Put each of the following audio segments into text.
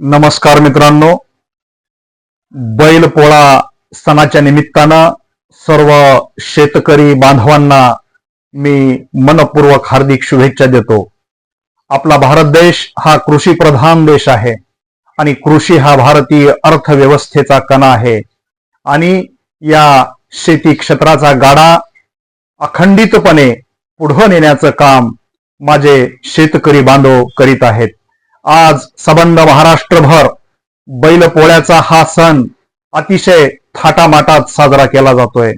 नमस्कार मित्रांनो. बैलपोळा सणाच्या निमित्तानं सर्व शेतकरी बांधवांना मी मनपूर्वक हार्दिक शुभेच्छा देतो. आपला भारत देश हा कृषी प्रधान देश आहे आणि कृषी हा भारतीय अर्थव्यवस्थेचा कणा आहे. आणि या शेती क्षेत्राचा गाडा अखंडितपणे पुढं नेण्याचं काम माझे शेतकरी बांधव करीत आहेत. आज सबंध महाराष्ट्रभर बैलपोळ्याचा हा सण अतिशय थाटामाटात साजरा केला जातोय.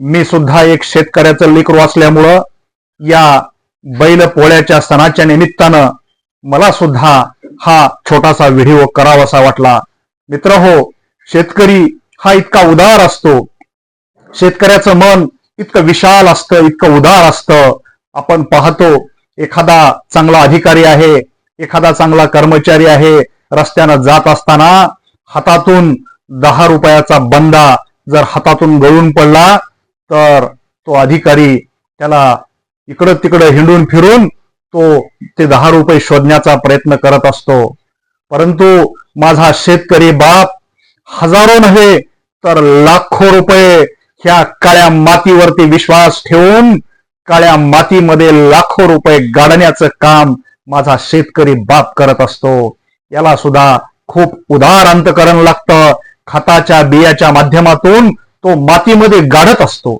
मी सुद्धा एक शेतकऱ्याचं लेकरू असल्यामुळं या बैलपोळ्याच्या सणाच्या निमित्तानं मला सुद्धा हा छोटासा व्हिडिओ करावासा वाटला. मित्र हो शेतकरी हा इतका उदार असतो. शेतकऱ्याचं मन इतकं विशाल असतं इतकं उदार असतं. आपण पाहतो एखादा चांगला अधिकारी आहे एखादा चांगला कर्मचारी आहे रस्त्यानं जात असताना हातातून दहा रुपयाचा बंदा जर हातातून गळून पडला तर तो अधिकारी त्याला इकडं तिकडं हिंडून फिरून तो ते दहा रुपये शोधण्याचा प्रयत्न करत असतो. परंतु माझा शेतकरी बाप हजारो नव्हे तर लाखो रुपये ह्या काळ्या मातीवरती विश्वास ठेवून काळ्या मातीमध्ये लाखो रुपये गाडण्याचं काम माझा शेतकरी बाप करत असतो. याला सुद्धा खूप उदार अंतकरण लागतं. खताच्या बियाच्या माध्यमातून तो मातीमध्ये गाडत असतो.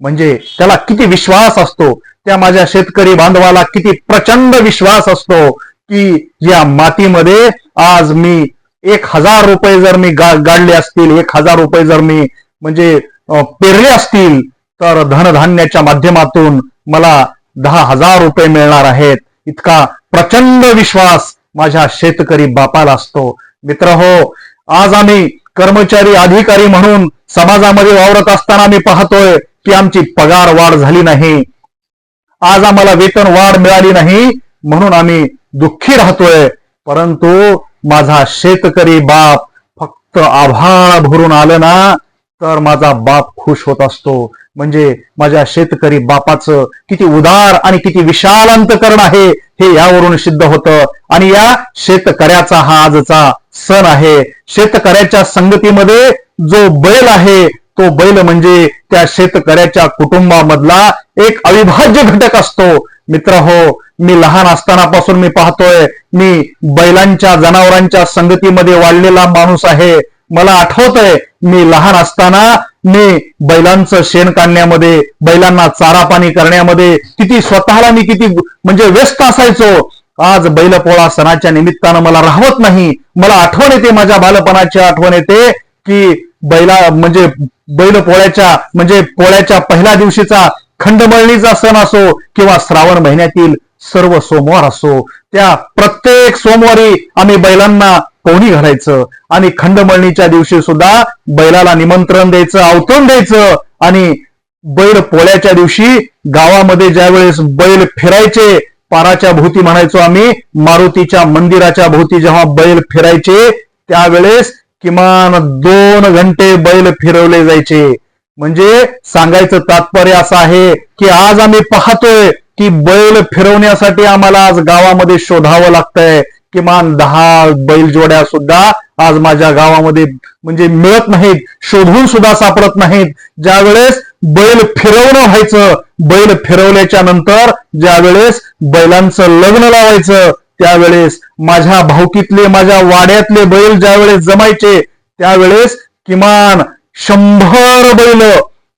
म्हणजे त्याला किती विश्वास असतो. त्या माझ्या शेतकरी बांधवाला किती प्रचंड विश्वास असतो की या मातीमध्ये आज मी एक हजार रुपये जर मी गा- गाडले असतील एक हजार रुपये जर मी म्हणजे पेरले असतील तर धनधान्याच्या माध्यमातून मला दहा हजार रुपये मिळणार आहेत. इतका प्रचंड विश्वास माझ्या शेतकरी बापाला असतो. मित्र हो आज आम्ही कर्मचारी अधिकारी म्हणून समाजामध्ये वावरत असताना मी पाहतोय की आमची पगार वाढ झाली नाही. आज आम्हाला वेतन वाढ मिळाली नाही म्हणून आम्ही दुःखी राहतोय. परंतु माझा शेतकरी बाप फक्त आभाळ भरून आलं ना तर माझा बाप खुश होत असतो. म्हणजे माझ्या शेतकरी बापाचं किती उदार आणि किती विशाल अंतकरण आहे हे यावरून सिद्ध होतं. आणि या शेतकऱ्याचा हा आजचा सण आहे. शेतकऱ्याच्या संगतीमध्ये जो बैल आहे तो बैल म्हणजे त्या शेतकऱ्याच्या कुटुंबामधला एक अविभाज्य घटक असतो. मित्र हो मी लहान असतानापासून मी पाहतोय मी बैलांच्या जनावरांच्या संगतीमध्ये वाढलेला माणूस आहे. मला आठवतंय मी लहान असताना मी बैलांचं शेण काढण्यामध्ये बैलांना चारा पाणी करण्यामध्ये किती स्वतःला मी किती म्हणजे व्यस्त असायचो. आज बैलपोळा सणाच्या निमित्तानं मला राहवत नाही. मला आठवण येते माझ्या बालपणाची आठवण येते की बैला म्हणजे बैल पोळ्याच्या म्हणजे पोळ्याच्या पहिल्या दिवशीचा खंडमळणीचा सण असो किंवा श्रावण महिन्यातील सर्व सोमवार असो त्या प्रत्येक सोमवारी आम्ही बैलांना पोहणी घालायचं आणि खंडमळणीच्या दिवशी सुद्धा बैलाला निमंत्रण द्यायचं आवतून द्यायचं आणि बैल पोळ्याच्या दिवशी गावामध्ये ज्यावेळेस बैल फिरायचे पाराच्या भोवती म्हणायचो आम्ही मारुतीच्या मंदिराच्या भोवती जेव्हा बैल फिरायचे त्यावेळेस किमान दोन घंटे बैल फिरवले जायचे. म्हणजे सांगायचं तात्पर्य असं आहे की आज आम्ही पाहतोय की बैल फिरवण्यासाठी आम्हाला आज गावामध्ये शोधावं लागतंय. किमान दहा बैल जोड्या सुद्धा आज माझ्या गावामध्ये म्हणजे मिळत नाहीत शोधून सुद्धा सापडत नाहीत. ज्यावेळेस बैल फिरवणं व्हायचं बैल फिरवल्याच्या नंतर ज्यावेळेस बैलांचं लग्न लावायचं त्यावेळेस माझ्या भावकीतले माझ्या वाड्यातले बैल ज्यावेळेस जमायचे त्यावेळेस किमान शंभर बैल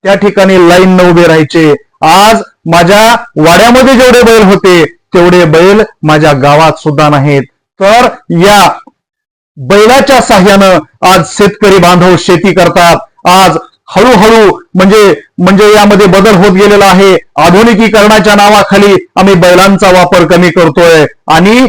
त्या ठिकाणी लाईन न उभे राहायचे. आज माझ्या वाड्यामध्ये जेवढे बैल होते तेवढे बैल माझ्या गावात सुद्धा नाहीत. तर या बैलाच्या साह्यानं आज शेतकरी बांधव शेती करतात. आज हळूहळू म्हणजे म्हणजे यामध्ये बदल होत गेलेला आहे. आधुनिकीकरणाच्या नावाखाली आम्ही बैलांचा वापर कमी करतोय. आणि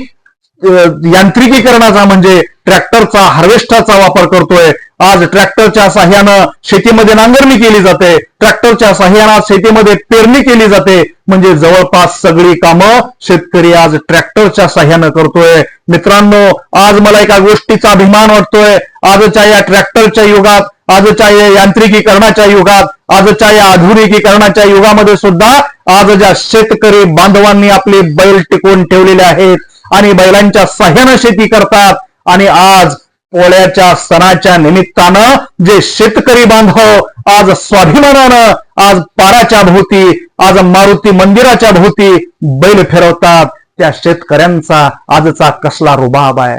यांत्रिकीकरणाचा म्हणजे ट्रॅक्टरचा हार्वेस्टरचा वापर करतोय. आज ट्रॅक्टरच्या साह्यानं शेतीमध्ये नांगरणी केली जाते. ट्रॅक्टरच्या साह्यानं शेतीमध्ये पेरणी केली जाते. म्हणजे जवळपास सगळी कामं शेतकरी आज ट्रॅक्टरच्या साह्यानं करतोय. मित्रांनो आज मला एका गोष्टीचा अभिमान वाटतोय. आजच्या या ट्रॅक्टरच्या युगात आजच्या या यांत्रिकीकरणाच्या युगात आजच्या या आधुनिकीकरणाच्या युगामध्ये सुद्धा आज ज्या शेतकरी बांधवांनी आपले बैल टिकवून ठेवलेले आहेत आणि बैलांच्या सह्यानं शेती करतात. आणि आज पोळ्याच्या सणाच्या निमित्तानं जे शेतकरी बांधव आज स्वाभिमानानं आज पाराच्या भोवती आज मारुती मंदिराच्या भोवती बैल फिरवतात. त्या शेतकऱ्यांचा आजचा कसला रुबाब आहे.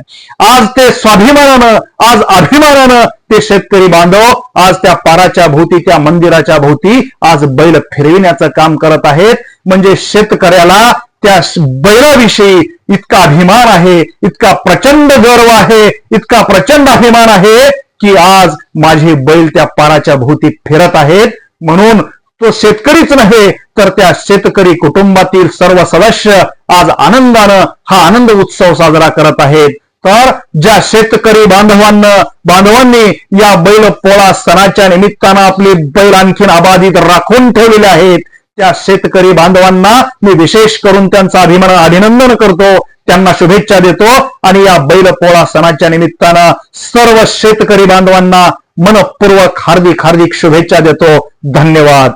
आज ते स्वाभिमानानं आज अभिमानानं ते शेतकरी बांधव आज त्या पाराच्या भोवती त्या मंदिराच्या भोवती आज बैल फिरविण्याचं काम करत आहेत. म्हणजे शेतकऱ्याला त्या बैलाविषयी इतका अभिमान आहे इतका प्रचंड गर्व आहे इतका प्रचंड अभिमान आहे की आज माझे बैल त्या पाराच्या भोवती फिरत आहेत. म्हणून तो शेतकरीच नव्हे तर त्या शेतकरी कुटुंबातील सर्व सदस्य आज आनंदानं हा आनंद उत्सव साजरा करत आहेत. तर ज्या शेतकरी बांधवांना बांधवांनी या बैल पोळा सणाच्या निमित्तानं आपले बैल आणखीन अबाधित राखून ठेवलेले आहेत त्या शेतकरी बांधवांना मी विशेष करून त्यांचा अभिमान अभिनंदन करतो. त्यांना शुभेच्छा देतो. आणि या बैल पोळा सणाच्या निमित्तानं सर्व शेतकरी बांधवांना मनपूर्वक हार्दिक हार्दिक शुभेच्छा देतो. धन्यवाद.